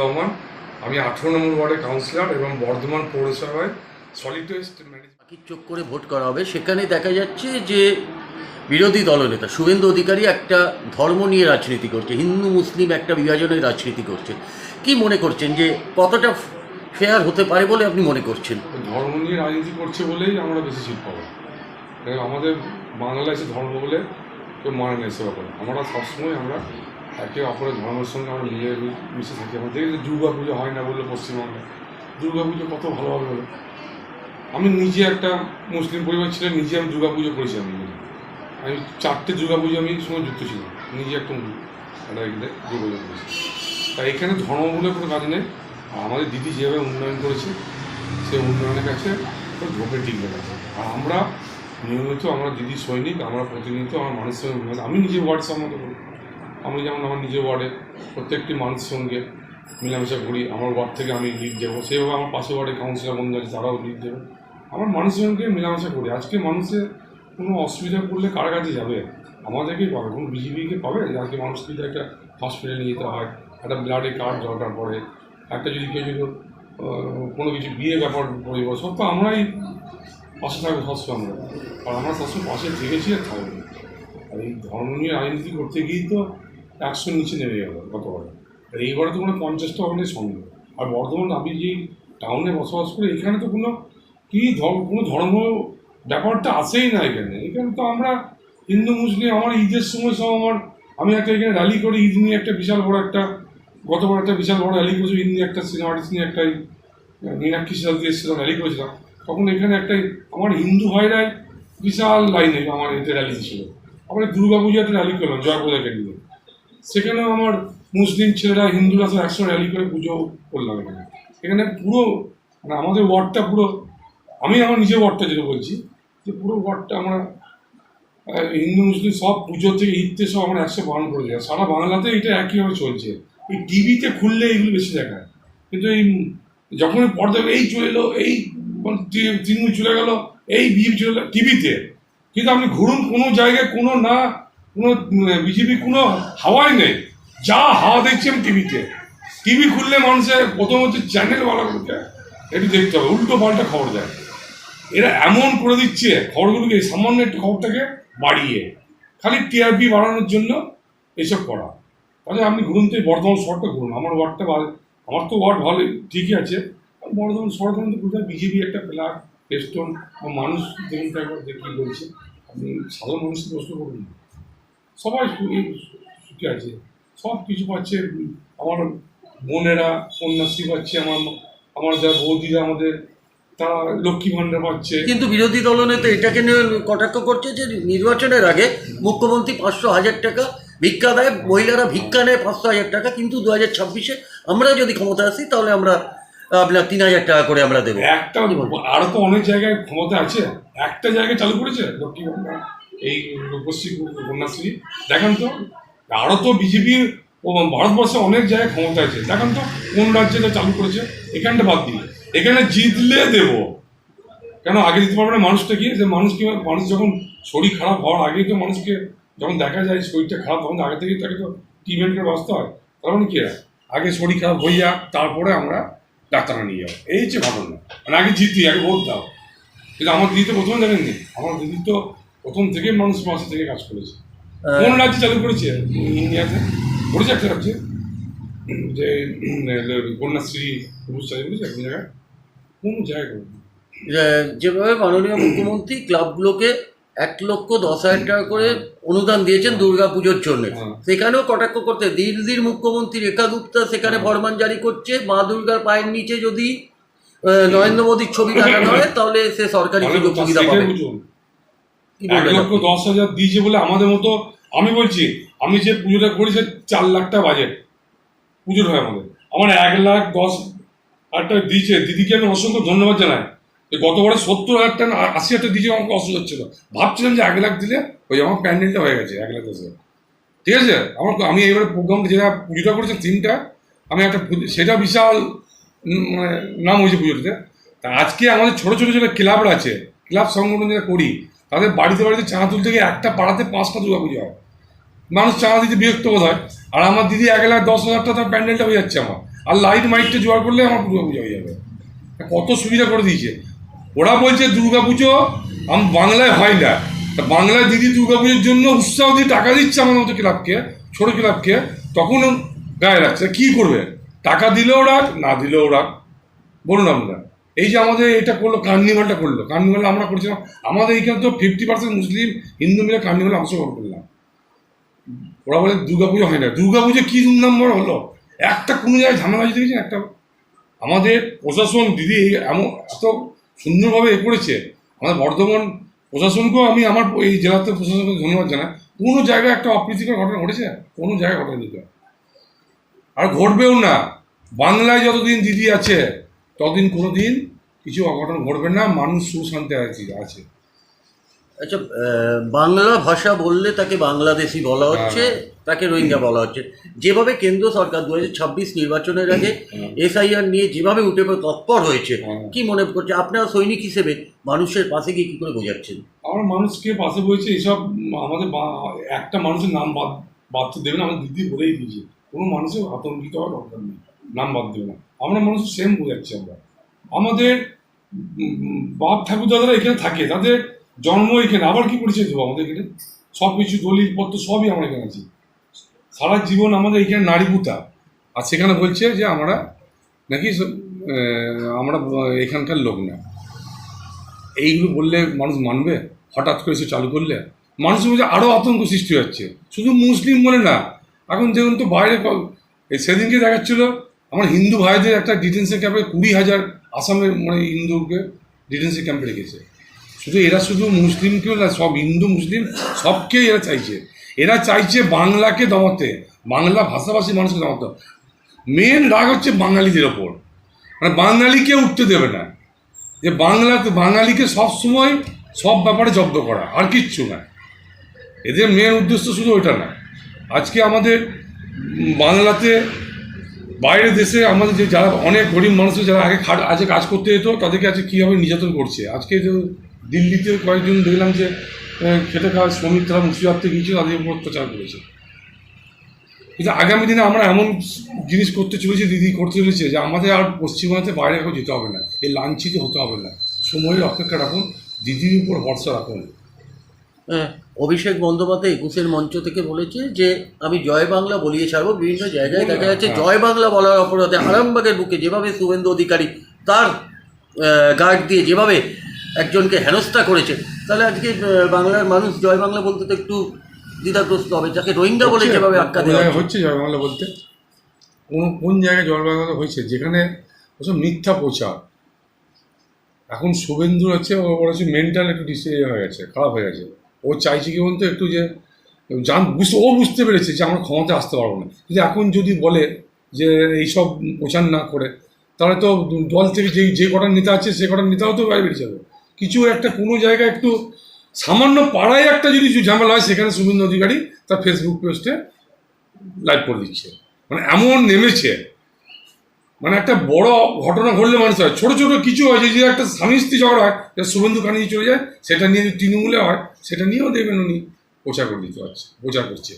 রহমান আমি আঠেরো নম্বর ওয়ার্ডের কাউন্সিলর এবং বর্ধমান পৌরসভায় সলিড ওয়েস্ট ম্যানেজমেন্ট চোখ করে ভোট করা হবে। সেখানে দেখা যাচ্ছে যে বিরোধী দলনেতা শুভেন্দু অধিকারী একটা ধর্ম নিয়ে রাজনীতি করছে। হিন্দু মুসলিম একটা বিভাজনের রাজনীতি করছে। কি মনে করছেন যে কতটা ফেয়ার হতে পারে বলে আপনি মনে করছেন? ধর্ম নিয়ে রাজনীতি করছে বলেই আমরা বেশি সিট পাবো। আমাদের বাংলায় এসে ধর্ম বলে কেউ মানে না এসে ব্যাপারে আমরা সবসময় আমরা একে অপরের ধর্মের সঙ্গে আমরা মিলে মিশে থাকি। আমাদের দুর্গা পুজো হয় না বলল পশ্চিমবঙ্গে। দুর্গা পুজো কত ভালোভাবে হলো। আমি নিজে একটা মুসলিম পরিবার ছিলাম, নিজে আমি দুর্গা পুজো করেছি আমি। আমি চারটে দুর্গা পুজো আমি সঙ্গে যুক্ত ছিলাম। নিজে একটা একটা এখানে দুর্গা পুজো করেছি। তাই এখানে ধর্ম বলে কোনো কাজ নেই। আর আমাদের দিদি যেভাবে উন্নয়ন করেছে, সে উন্নয়নের কাছে ঢোকে টিকবে না আর আমরা নিয়মিত আমরা দিদি সৈনিক, আমরা প্রতিনিয়ত আমার মানুষের আমি নিজে ওয়ার্ড সম্বন্ধে বলি। আমি যেমন আমার নিজের ওয়ার্ডে প্রত্যেকটি মানুষের সঙ্গে মেলামেশা করি, আমার ওয়ার্ড থেকে আমি লিড দেবো। সেভাবে আমার পাশে ওয়ার্ডে কাউন্সিলর বন্ধু আছে, তারাও লিড দেবে। আমার মানুষের সঙ্গে মেলামেশা করি। আজকে মানুষের কোনো অসুবিধা পড়লে কার কাছে যাবে? আমাদেরকেই পাবে। কোনো বিজেপিকে পাবে? আজকে মানুষকে যদি একটা হসপিটালে নিয়ে যেতে হয়, একটা ব্লাডের কার্ড দরকার পড়ে, একটা যদি কেউ যদি কোনো কিছু বিয়ে ব্যাপার পরিব সব তো আমরাই পাশে থাকব সবসময় আমরা আর আমরা সবসময় পাশে থেকেছি আর থাকব। আর এই ধর্ম নিয়ে রাজনীতি করতে গিয়েই তো একশো নিচে নেমে গেল গতবারে আর এইবারে তো কোনো পঞ্চাশটা হবে সঙ্গে। আর বর্ধমান আমি যেই টাউনে বসবাস করি, এখানে তো কোনো কী ধর্ম কোনো ধর্ম ব্যাপারটা আসেই না এখানে। এখানে তো আমরা হিন্দু, মুসলিম, আমার ঈদের সময় সব আমার, আমি একটা এখানে র্যালি করি, ঈদ নিয়ে একটা বিশাল বড় একটা, গতবার একটা বিশাল বড় র্যালি করেছি ঈদ নিয়ে একটা সিনেমা আর্টিস্ট নিয়ে একটা মীনাক্ষী সাল দিয়ে এসেছিলাম র্যালি করেছিলাম। তখন এখানে একটা আমার হিন্দু ভাইরাই বিশাল লাইনে আমার এতে র্যালি ছিল আমরা দুর্গা পুজোতে র্যালি করলাম জয়পূজাকে নিয়ে সেখানেও আমার মুসলিম ছেলেরা, হিন্দুরা সব একশো র্যালি করে পুজো করলাম এখানে। এখানে পুরো মানে আমাদের ওয়ার্ডটা পুরো, আমি আমার নিজের ওয়ার্ডটা যেটা বলছি, যে পুরো ওয়ার্ডটা আমরা হিন্দু, মুসলিম সব পুজো থেকে ঈদতে সব আমরা একশো পালন করে দিই সারা বাংলাতে এটা একইভাবে চলছে। এই টিভিতে খুললে এইগুলো বেশি দেখায়। কিন্তু এই যখন পর্দা, এই চলে এলো, এই তৃ- তৃণমূল চলে গেল, এই বিজেপি চলে টিভিতে। কিন্তু আপনি ঘুরুন কোনো জায়গায়, কোনো না কোনো বিজেপি কোনো হাওয়াই নেই। যা হাওয়া আমি টিভিতে। টিভি খুললে মানুষের প্রথম হচ্ছে চ্যানেলওয়ালাগুলোকে একটু দেখতে হবে, উল্টো পাল্টা খবর দেয়। এরা এমন করে দিচ্ছে, খবরগুলোকে সামান্য একটু খবরটাকে বাড়িয়ে। খালি টিআরপি বাড়ানোর জন্য এসব করা। তাহলে আপনি ঘুরুন তো এই বর্ধমান শহরটা ঘুরুন। আমার ওয়ার্ডটা ভালো, আমার তো ওয়ার্ড ভালো ঠিকই আছে। বর্ধমান শহর কিন্তু কোথায় বিজেপি একটা প্লেয়ার টেস্টন বা মানুষ দেখুন একবার দেখি বলছে, আপনি সাধারণ মানুষকে প্রশ্ন করুন না। সবাই সুখী আছে। সব কিছু পাচ্ছে আমার বোনেরা কন্যাশ্রী পাচ্ছে আমার আমার যা বৌদিরা আমাদের তারা লক্ষ্মী ভাণ্ডার পাচ্ছে। কিন্তু বিরোধী দলনেতা এটাকে নিয়ে কটাক্ষ করছে যে নির্বাচনের আগে মুখ্যমন্ত্রী পাঁচশো হাজার টাকা ভিক্ষা দেয় মহিলারা ভিক্ষা নেয় পাঁচশো হাজার টাকা কিন্তু দু হাজার ছাব্বিশে আমরা যদি ক্ষমতা আসি তাহলে আমরা আপনার তিন হাজার টাকা করে আমরা দেবো। একটা আরও তো অনেক জায়গায় ক্ষমতা আছে। একটা জায়গায় চালু করেছে লক্ষ্মী ভাণ্ডার। এই রূপশ্রী কন্যাশ্রী দেখেন তো। আরও তো বিজেপির ভারতবর্ষে অনেক জায়গায় ক্ষমতা আছে। দেখেন তো কোন রাজ্যে চালু করেছে। এখানটা বাদ দিয়ে। এখানে জিতলে দেবো। কেন? আগে দিতে পারবে না মানুষটা কি? যে মানুষ কি মানুষ যখন শরীর খারাপ হওয়ার আগেই তো মানুষকে যখন দেখা যায় শরীরটা খারাপ, তখন আগে থেকেই তাকে তো ট্রিটমেন্ট করে বাঁচতে হয়। তার মানে কি? আগে শরীর খারাপ হয়ে যাক, তারপরে আমরা ডাক্তাররা নিয়ে যাব। এই হচ্ছে ঘটনা। মানে আগে জিতি, আগে ভোট দাও। কিন্তু আমার দিদি তো প্রথমে দেখেননি আমার দিদি তো প্রথম থেকে মানুষ পাশে থেকে কাজ করেছে। কোন রাজ্যে চালু করেছে ইন্ডিয়াতে। করেছে একটা রাজ্যে। যে কন্যাশ্রী চালু করেছে কোন জায়গায় কোন জায়গায় যেভাবে মাননীয় মুখ্যমন্ত্রী ক্লাবগুলোকে এক লক্ষ দশ হাজার টাকা করে অনুদান দিয়েছেন দুর্গা পুজোর জন্য। হ্যাঁ। সেখানেও কটাক্ষ করতে দিল্লির মুখ্যমন্ত্রী রেখা গুপ্তা সেখানে ফরমান জারি করছে। মা দুর্গার পায়ের নিচে যদি নরেন্দ্র মোদীর ছবি টাঙানো হয় তাহলে সে সরকারি সুযোগ সুবিধা পাবে। এক লক্ষ দশ হাজার দিয়েছে বলে আমাদের মতো আমি বলছি আমি যে পুজোটা করি সে চার লাখ টাকা বাজেট পুজোর হয় আমাদের। আমার এক লাখ দশ হাজার টাকা দিয়েছে। দিদিকে আমি অসংখ্য ধন্যবাদ জানাই। যে গতবারে সত্তর হাজার টাকা আর আশি হাজার দিয়েছে আমাকে অসুবিধা হচ্ছিল ভাবছিলাম যে এক লাখ দিলে ওই আমার প্যান্ডেলটা হয়ে গেছে এক লাখ দশ হাজার। ঠিক আছে? আমার আমি এবারে প্রোগ্রাম যেটা পুজোটা করেছি তিনটা আমি একটা সেটা বিশাল মানে নাম হয়েছে পুজোটাতে। তা আজকে আমাদের ছোট ছোট যেটা ক্লাবরা আছে ক্লাব সংগঠন যেটা করি তাদের বাড়িতে বাড়িতে চাঁদা তুলতে গিয়ে একটা পাড়াতে পাঁচটা দুর্গা পুজো হয় মানুষ চাঁদা দিতে বিরক্ত বোধ হয় আর আমার দিদি এক লাখ দশ হাজার টাকা প্যান্ডেলটা হয়ে যাচ্ছে আমার। আর লাইট মাইটটা জোগাড় করলে আমার দুর্গা পুজো হয়ে যাবে। কত সুবিধা করে দিয়েছে। ওরা বলছে দুর্গা পুজো আম বাংলায় হয় না। তা বাংলায় দিদি দুর্গা পুজোর জন্য উৎসাহ দিয়ে টাকা দিচ্ছে আমাদের মতো ক্লাবকে, ছোটো ক্লাবকে। তখন গায়ে রাখছে কী করবে? টাকা দিলেও রাখ না দিলেও রাখ বলুন আপনারা। এই যে আমাদের এটা করল, কার্নিভালটা করল। কার্নিভাল আমরা করছিলাম, আমাদের এইখানে তো ফিফটি পার্সেন্ট মুসলিম হিন্দু মিলে কার্নিভালে অংশগ্রহণ করলাম। ওরা বলে দুর্গা পুজো হয় না। দুর্গা পুজো কী নম্বর হলো? একটা কোনো জায়গায় ঝামেলা হয়েছে দেখেছেন একটা? আমাদের প্রশাসন, দিদি এমন এত সুন্দরভাবে এ করেছে। আমাদের বর্ধমান প্রশাসনকেও আমি আমার এই জেলাতে প্রশাসনকে ধন্যবাদ জানাই। কোনো জায়গায় একটা অপ্রীতিকর ঘটনা ঘটেছে? কোনো জায়গায় ঘটেনি। আর ঘটবেও না। বাংলায় যতদিন দিদি আছে ততদিন কোনো দিন কিছু অঘটন ঘটবে না মানুষ সুশান্তি আছে আছে। আচ্ছা বাংলা ভাষা বললে তাকে বাংলাদেশি বলা হচ্ছে তাকে রোহিঙ্গা বলা হচ্ছে। যেভাবে কেন্দ্র সরকার দু ছাব্বিশ নির্বাচনের আগে হ্যাঁ। এসআইআর নিয়ে যেভাবে উঠে পড়ে তৎপর হয়েছে হ্যাঁ। কি মনে করছে? আপনারা সৈনিক হিসেবে মানুষের পাশে গিয়ে কি করে বোঝাচ্ছেন? আমার মানুষকে পাশে বলছে এসব আমাদের একটা মানুষের নাম বাদ বাদ দেবে না আমাদের দিদি বলেই দিয়েছে। কোনো মানুষের আতঙ্কিত হওয়ার দরকার নেই। নাম বাদ দেবে না আমরা মানুষ সেম বোঝাচ্ছি আমরা। আমাদের বাপ ঠাকুর দাদারা এখানে থাকে, তাদের জন্ম এখানে, আবার কি পরিচয় দেবো আমাদের এখানে? সব কিছু দলিল পত্র সবই আমরা এখানে আছি। সারা জীবন আমাদের এখানে নারী পুতা। আর সেখানে বলছে যে আমরা নাকি আমরা এখানকার লোক না। এইগুলো বললে মানুষ মানবে? হঠাৎ করে সে চালু করলে? মানুষের মধ্যে আরও আতঙ্ক সৃষ্টি হচ্ছে। শুধু মুসলিম বলে না। এখন দেখুন তো বাইরে সেদিনকে দেখাচ্ছিল আমার হিন্দু ভাইদের একটা ডিটেনশন ক্যাম্পে কুড়ি হাজার আসামের মানে হিন্দুকে ডিটেনশন ক্যাম্পে রেখেছে। শুধু এরা শুধু মুসলিমকেও না, সব হিন্দু, মুসলিম সবকেই এরা চাইছে। এরা চাইছে বাংলাকে দমাতে, বাংলা ভাষাভাষী মানুষকে দমাতে। মেন রাগ হচ্ছে বাঙালিদের ওপর। মানে বাঙালিকে উঠতে দেবে না। যে বাংলা, বাঙালিকে সব সময় সব ব্যাপারে জব্দ করা, আর কিচ্ছু না। এদের মেন উদ্দেশ্য শুধু ওইটা না। আজকে আমাদের বাংলাতে বাইরের দেশে আমাদের যে যারা অনেক গরিব মানুষ যারা আগে খাট আজকে কাজ করতে যেত, তাদেরকে আজকে কীভাবে নির্যাতন করছে? আজকে যে দিল্লিতে কয়েকজন দেখলাম যে খেটে খাওয়া শ্রমিক তারা মুর্শিদাবাদ থেকে গিয়েছিল, তাদের উপর অত্যাচার করেছে। কিন্তু আগামী দিনে আমরা এমন জিনিস করতে চলেছি, দিদি করতে চলেছে, যে আমাদের আর পশ্চিমবঙ্গতে বাইরে এখন যেতে হবে না। এই লাঞ্ছিত হতে হবে না। সময়ের অপেক্ষা রাখুন, দিদির উপর ভরসা রাখুন। অভিষেক বন্দ্যোপাধ্যায় একুশের মঞ্চ থেকে বলেছে যে আমি জয় বাংলা বলিয়ে ছাড়বো বিভিন্ন জায়গায় দেখা যাচ্ছে হ্যাঁ। জয় বাংলা বলার অপরাধে আরামবাগের বুকে যেভাবে শুভেন্দু অধিকারী তার গার্ড দিয়ে যেভাবে একজনকে হেনস্থা করেছে তাহলে আজকে বাংলার মানুষ জয় বাংলা বলতে তো একটু দ্বিধাগ্রস্ত হবে যাকে রোহিঙ্গা বলে যেভাবে আটকা দেওয়া হচ্ছে। জয় বাংলা বলতে। কোন কোন জায়গায় জয় বাংলা হয়েছে? যেখানে ওসব মিথ্যা প্রচার। এখন শুভেন্দু আছে ও- মেন্টাল একটু ডিসে হয়ে গেছে খারাপ হয়ে গেছে। ও চাইছে কি বলতো একটু যে, জান, বুঝতে, ও বুঝতে পেরেছে যে আমরা ক্ষমতা আসতে পারব না। কিন্তু এখন যদি বলে যে এইসব প্রচার না করে, তাহলে তো দল থেকে যে যে কটা নেতা আছে, সে কটা নেতাও তো বাইরে বেরিয়ে যাবে। কিছু একটা, কোনো জায়গায় একটু সামান্য পাড়ায় একটা যদি ঝামেলা হয়, সেখানে শুভেন্দু অধিকারী তার ফেসবুক পোস্টে লাইভ করে দিচ্ছে। মানে এমন নেমেছে মানে একটা বড় ঘটনা ঘটলে মানুষ হয়। ছোট ছোট কিছু হয় যদি একটা স্বামী স্ত্রী ঝগড়া হয় শুভেন্দু কানিয়ে চলে যায়, সেটা নিয়ে তৃণমূলে হয়, সেটা নিয়েও দেখবেন উনি প্রচার করে দিতে পারছে, প্রচার করছে।